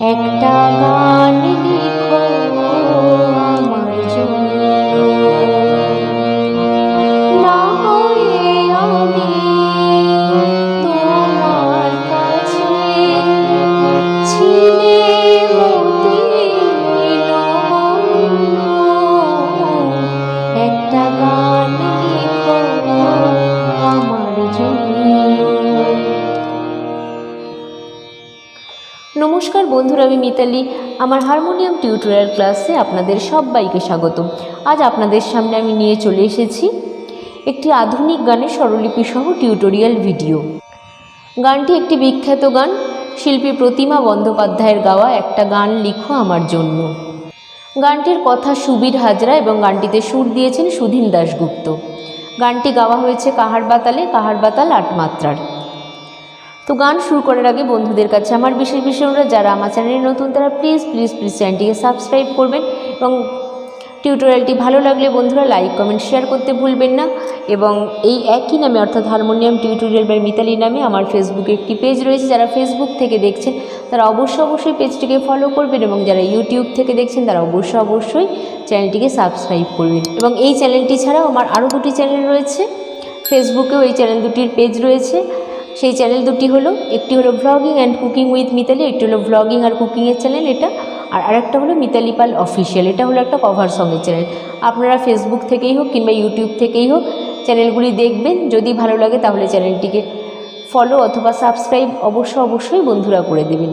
একটা নমস্কার বন্ধুরা, আমি মিতালি। আমার হারমোনিয়াম টিউটোরিয়াল ক্লাসে আপনাদের সবাইকে স্বাগত। আজ আপনাদের সামনে আমি নিয়ে চলে এসেছি একটি আধুনিক গানের স্বরলিপি সহ টিউটোরিয়াল ভিডিও। গানটি একটি বিখ্যাত গান। শিল্পী প্রতিমা বন্দ্যোপাধ্যায়ের গাওয়া একটা গান লিখো আমার জন্য। গানটির কথা সুবীর হাজরা এবং গানটিতে সুর দিয়েছেন সুধীন দাশগুপ্ত। গানটি গাওয়া হয়েছে কাহার বাতালে, কাহার বাতাল আট মাত্রার। তো গান শুরু করার আগে বন্ধুদের কাছে আমার বিশেষ বিশেষ অনুরোধ, যারা আমার চ্যানেলে নতুন, তারা প্লিজ প্লিজ প্লিজ চ্যানেলটিকে সাবস্ক্রাইব করবেন এবং টিউটোরিয়ালটি ভালো লাগলে বন্ধুরা লাইক কমেন্ট শেয়ার করতে ভুলবেন না। এবং এই একই নামে, অর্থাৎ হারমোনিয়াম টিউটোরিয়াল বাই মিতালি নামে আমার ফেসবুকে একটি পেজ রয়েছে। যারা ফেসবুক থেকে দেখছেন, তারা অবশ্যই অবশ্যই পেজটিকে ফলো করবেন এবং যারা ইউটিউব থেকে দেখছেন, তারা অবশ্যই অবশ্যই চ্যানেলটিকে সাবস্ক্রাইব করবেন। এবং এই চ্যানেলটি ছাড়াও আমার আরও দুটি চ্যানেল রয়েছে। ফেসবুকেও এই চ্যানেল দুটির পেজ রয়েছে। সেই চ্যানেল দুটি হলো, একটি হলো vlogging and cooking with Mitali একটি হলো ভ্লগিং আর কুকিংয়ের চ্যানেল এটা, আর আরেকটা হলো মিতালি পাল অফিসিয়াল এটা হলো একটা কভার সঙ্গের চ্যানেল আপনারা ফেসবুক থেকেই হোক কিংবা ইউটিউব থেকেই হোক চ্যানেলগুলি দেখবেন, যদি ভালো লাগে তাহলে চ্যানেলটিকে ফলো অথবা সাবস্ক্রাইব অবশ্য অবশ্যই বন্ধুরা করে দেবেন।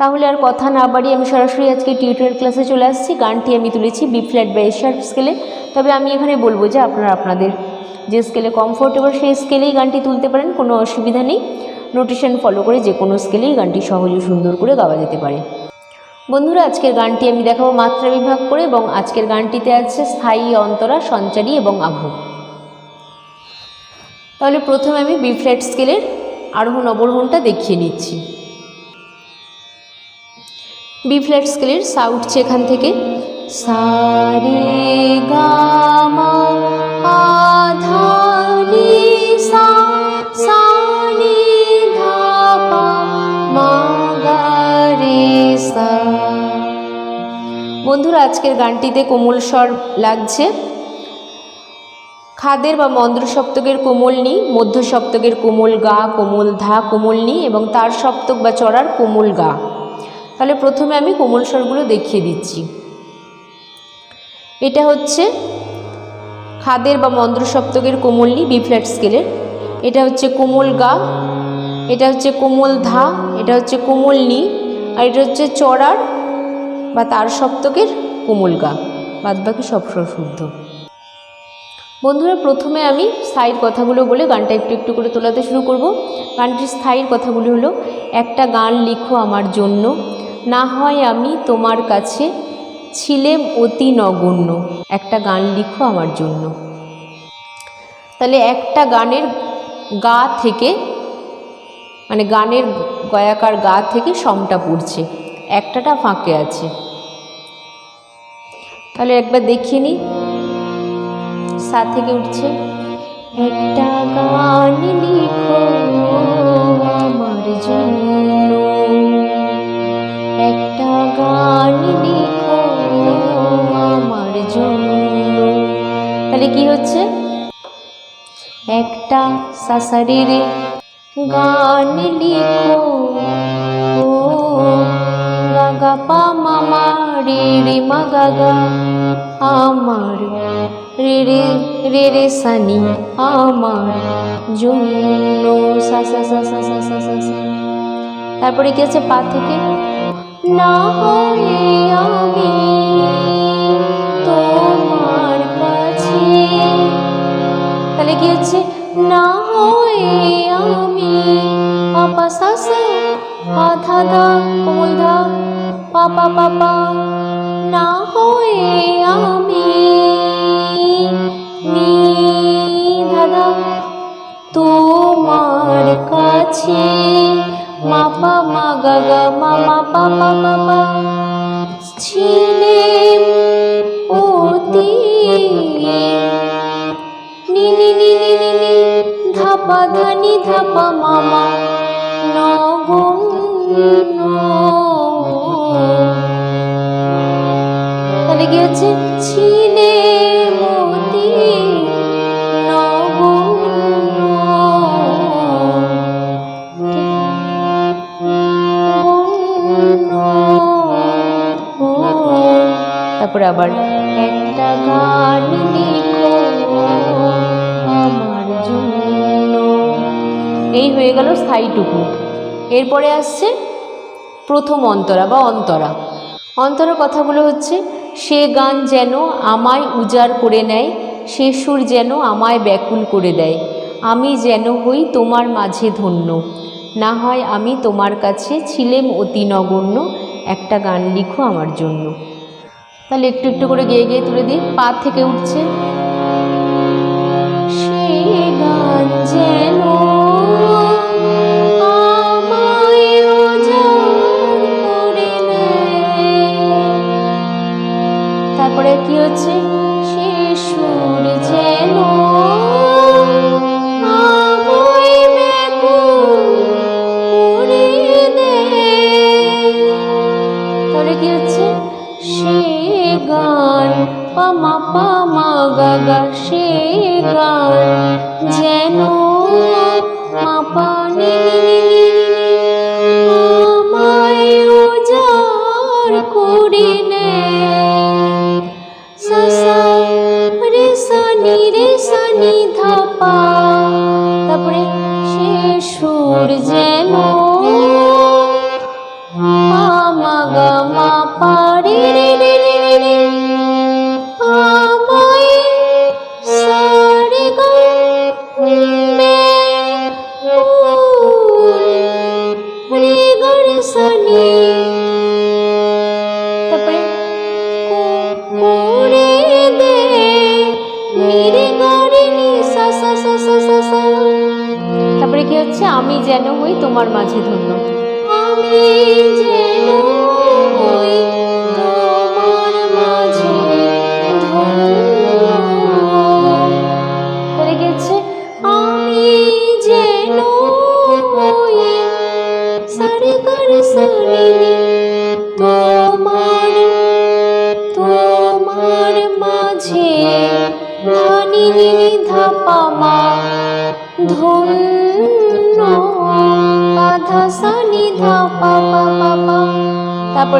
তাহলে আর কথা না বাড়িয়ে আমি সরাসরি আজকে টিউটোরিয়াল ক্লাসে চলে আসছি। গানটি আমি তুলেছি বি ফ্ল্যাট বা এ শার্প স্কেলে তবে আমি এখানে বলব যে আপনারা আপনাদের যে স্কেলে কমফোর্টেবল সেই স্কেলেই গানটি তুলতে পারেন, কোনো অসুবিধা নেই। নোটেশন ফলো করে যে কোনো স্কেলেই গানটি সহজ সুন্দর করে গাওয়া যেতে পারে। বন্ধুরা, আজকের গানটি আমি দেখাবো মাত্রা বিভাগ করে এবং আজকের গানটিতে আছে স্থায়ী অন্তরা, সঞ্চারী এবং আভু তাহলে প্রথমে আমি বি ফ্ল্যাট স্কেলের আরোহণ অবরোহণটা দেখিয়ে নিচ্ছি। বি ফ্ল্যাট স্কেলের সা উঠছে এখান থেকে। সারে গামা আজকের গানটিতে কোমল স্বর লাগছে। খাদের বা মন্দ্র সপ্তকের কোমল নি, মধ্য সপ্তকের কোমল গা, কোমল ধা, কোমল নি এবং তার সপ্তক বা চড়ার কোমল গা। তাহলে প্রথমে আমি কোমল স্বরগুলো দেখিয়ে দিচ্ছি। এটা হচ্ছে খাদের বা মন্দ্র সপ্তকের কোমলনি বি ফ্ল্যাট স্কেলের এটা হচ্ছে কোমল গা, এটা হচ্ছে কোমল ধা, এটা হচ্ছে কোমল নি, আর এটা হচ্ছে চড়ার বা তার সপ্তকের কোমল গা বাদ বাকি সব শুদ্ধ। বন্ধুরা, প্রথমে আমি স্থায়ীর কথাগুলো বলে গানটা একটু একটু করে তোলাতে শুরু করব। গানটির স্থায়ীর কথাগুলি হলো, একটা গান লিখো আমার জন্য, না হয় আমি তোমার কাছে ছিলেম অতি নগণ্য, একটা গান লিখো আমার জন্য। তাহলে একটা গানের গা থেকে মানে গানের গয়াকার গা থেকে সমটা পড়ছে, একটাটা ফাঁকে আছে। তাহলে একবার দেখিয়ে নিই। সা থেকে উঠছে। একটা গান লিখো আমার জন্য। একটা গান লিখো আমার জন্য। তাহলে কি হচ্ছে? একটা সাসারের গান লিখো গাগা পা মামা রে রে মা গাগা আমার রে রে রে রে সানি আমার জন্য সা সা সা সা সা সা সা সা তারপরে কি আছে পা থেকে না হয়ে আমি তোমার কাছে তাহলে কি হচ্ছে না পাপা পাপা না হয়ে আমি দাদা তোমার কাছে মাপা মা গাগা মামা পাপা পাপা ছিলেন অতি নি নি নি ধাপা, ধানি, ধাপা মামা নগণ্য তাহলে কি হচ্ছে ছিলে মতি তারপরে আবার একটা গান লিখো আমার জন্য। এই হয়ে গেল স্থায়ীটুকু। এরপরে আসছে প্রথম অন্তরা বা অন্তরা। অন্তরার কথাগুলো হচ্ছে, সে গান যেন আমায় উজাড় করে নেয়, সে সুর যেন আমায় ব্যাকুল করে দেয়। আমি যেন হই তোমার মাঝে ধন্য। না হয় আমি তোমার কাছে ছিলেম অতি নগণ্য, একটা গান লিখো আমার জন্য। তাহলে একটু একটু করে গেয়ে গেয়ে তুলে দিই, পা থেকে উঠছে। সে গান যেন তারপরে কি হচ্ছে? শিশুর যেন কি হচ্ছে? পামা পামা গাগা সে গান। তোমার মাঝে ধন্য।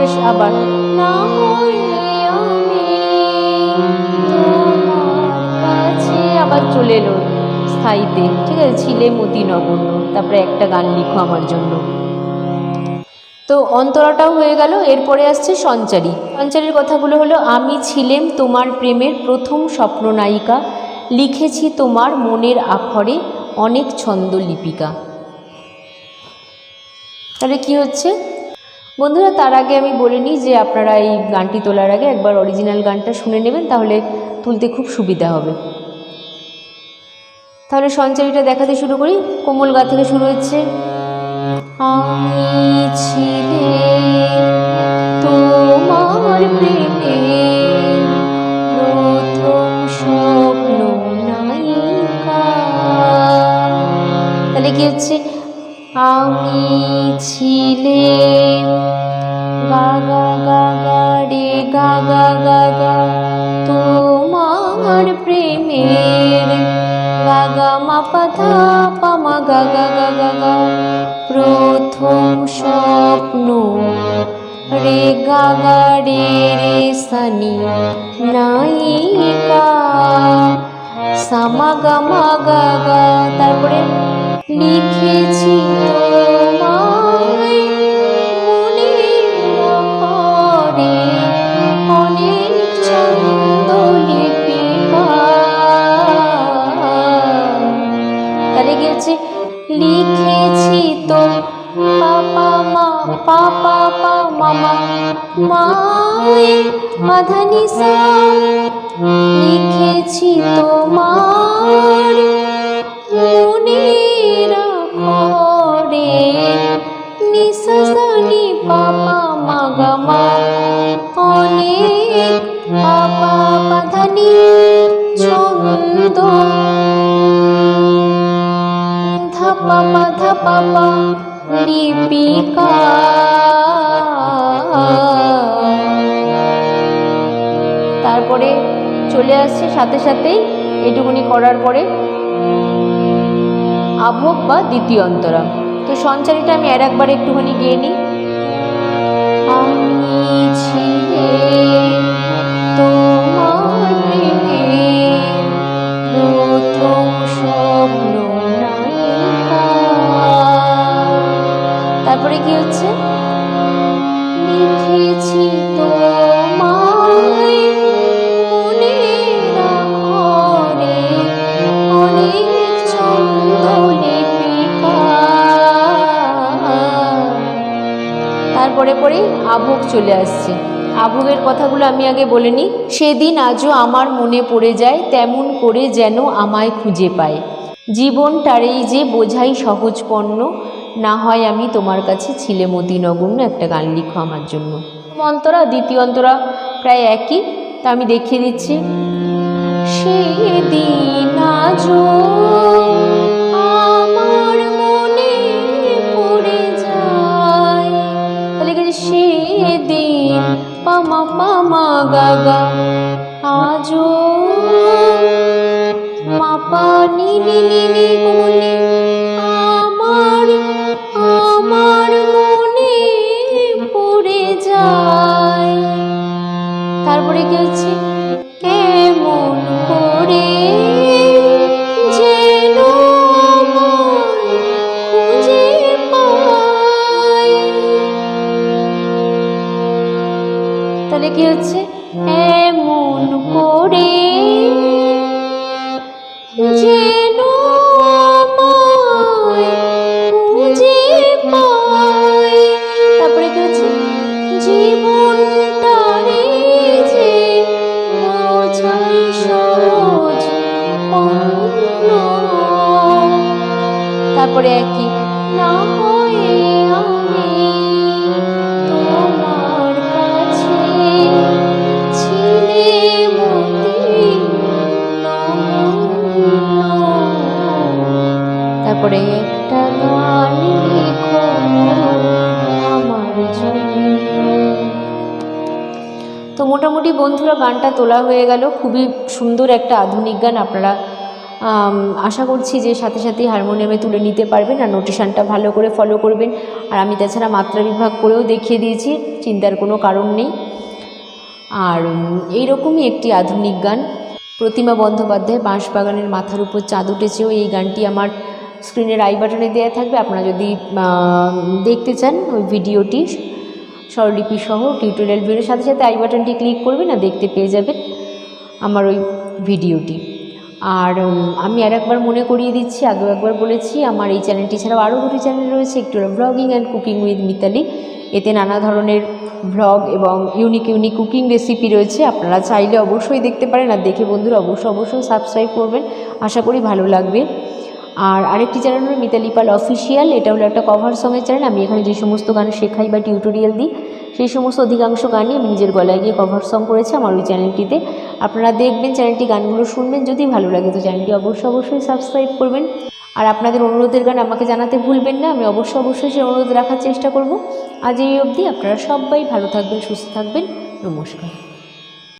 তারপরে আবার। আবার চলে এলো স্থায়ীতে। ঠিক আছে, ছিলে মতি নগণ্য তারপরে একটা গান লিখো আমার জন্য। তো অন্তরাটাও হয়ে গেল, এরপরে আসছে সঞ্চারী। সঞ্চারীর কথাগুলো হলো, আমি ছিলেম তোমার প্রেমের প্রথম স্বপ্ন নায়িকা লিখেছি তোমার মনের আখরে অনেক ছন্দ লিপিকা। তাহলে কি হচ্ছে? বন্ধুরা, তার আগে আমি বলে নিই যে আপনারা এই গানটি তোলার আগে একবার অরিজিনাল গানটা শুনে নেবেন, তাহলে তুলতে খুব সুবিধা হবে। তাহলে সঞ্চারীটা দেখাতে শুরু করি। কোমল গা থেকে শুরু হচ্ছে, আমি তাহলে কি হচ্ছে? আমি ছিলে গা গা গা গা রে গা গা গা গা তোমার প্রেমের গা গা মা পাধা পামা গা গা গা প্রথম স্বপ্ন। রে গা গা রে রে, সানি, নায়িকা, সামা, গা, মা গা, তারপরে লিখেছি তোমায় মনের অক্ষরে অনেক তাহলে হচ্ছে লিখেছি তো পাপা মা পাপা পা মামা মায়ে মাধানি সা লিখেছি তোমার মনের ঘরে নিঃশ্বাসনি পাপা মাগামা অনেক পাপা পাধানি ছন্দ ধাপা ধাপা লিপিকা তারপরে চলে আসছে সাথে সাথেই এটুকুনি করার পরে আভোগ বা দ্বিতীয় অন্তরা। তো সঞ্চারিটা আমি আর একবার একটুখানি গিয়ে নিই। আমি ছিলে তোমার চলে আসছে। আভোগের কথাগুলো আমি আগে বলে নিই সেদিন আজও আমার মনে পড়ে যায়, তেমন করে যেন আমায় খুঁজে পায়। জীবনটারেই যে বোঝাই সহজ পণ্য, না হয় আমি তোমার কাছে ছিলে মতি নগণ্য একটা গান লিখো আমার জন্য। অন্তরা, দ্বিতীয় অন্তরা প্রায় একই, তা আমি দেখিয়ে দিচ্ছি। সেদিন আজও পামা পামা গাগা আজো মাপা নিনি নিনি নি নি কোমলি আমার আমার মনে পড়ে যায়। তারপরে কি হচ্ছে? সহজ তারপরে একই তো মোটামুটি বন্ধুরা গানটা তোলা হয়ে গেল। খুবই সুন্দর একটা আধুনিক গান। আপনারা আশা করছি যে সাথে সাথেই হারমোনিয়ামে তুলে নিতে পারবেন আর নোটেশানটা ভালো করে ফলো করবেন। আর আমি তাছাড়া মাত্রা বিভাগ করেও দেখিয়ে দিয়েছি, চিন্তার কোনো কারণ নেই। আর এইরকমই একটি আধুনিক গান। প্রতিমা বন্দ্যোপাধ্যায় বাঁশবাগানের মাথার উপর চাঁদ উঠেছেও এই গানটি আমার স্ক্রিনের আই বাটনে দেওয়া থাকবে। আপনারা যদি দেখতে চান ওই ভিডিওটি স্বরলিপি সহ টিউটোরিয়াল ভিডিওর সাথে সাথে আই বাটনটি ক্লিক করবেন না, দেখতে পেয়ে যাবেন আমার ওই ভিডিওটি আর আমি আর একবার মনে করিয়ে দিচ্ছি, আগেও একবার বলেছি, আমার এই চ্যানেলটি ছাড়াও আরও দুটি চ্যানেল রয়েছে, একটু blogging and cooking with Mitali এতে নানা ধরনের ভ্লগ এবং ইউনিক ইউনিক কুকিং রেসিপি রয়েছে, আপনারা চাইলে অবশ্যই দেখতে পারেন, আর দেখে বন্ধুরা অবশ্যই অবশ্যই সাবস্ক্রাইব করবেন। আশা করি ভালো লাগবে। আর আরেকটি চ্যানেল হলো মিতালি পাল অফিসিয়াল এটা হলো একটা কভার সঙের চ্যানেল আমি এখানে যে সমস্ত গান শেখাই বা টিউটোরিয়াল দিই, সেই সমস্ত অধিকাংশ গানই আমি নিজের গলায় গিয়ে কভার সং করেছি আমার ওই চ্যানেলটিতে আপনারা দেখবেন চ্যানেলটি গানগুলো শুনবেন, যদি ভালো লাগে তো চ্যানেলটি অবশ্যই অবশ্যই সাবস্ক্রাইব করবেন। আর আপনাদের অনুরোধের গান আমাকে জানাতে ভুলবেন না, আমি অবশ্যই অবশ্যই সেই অনুরোধ রাখার চেষ্টা করব। আজ এই অবধি আপনারা সবাই ভালো থাকবেন, সুস্থ থাকবেন, নমস্কার।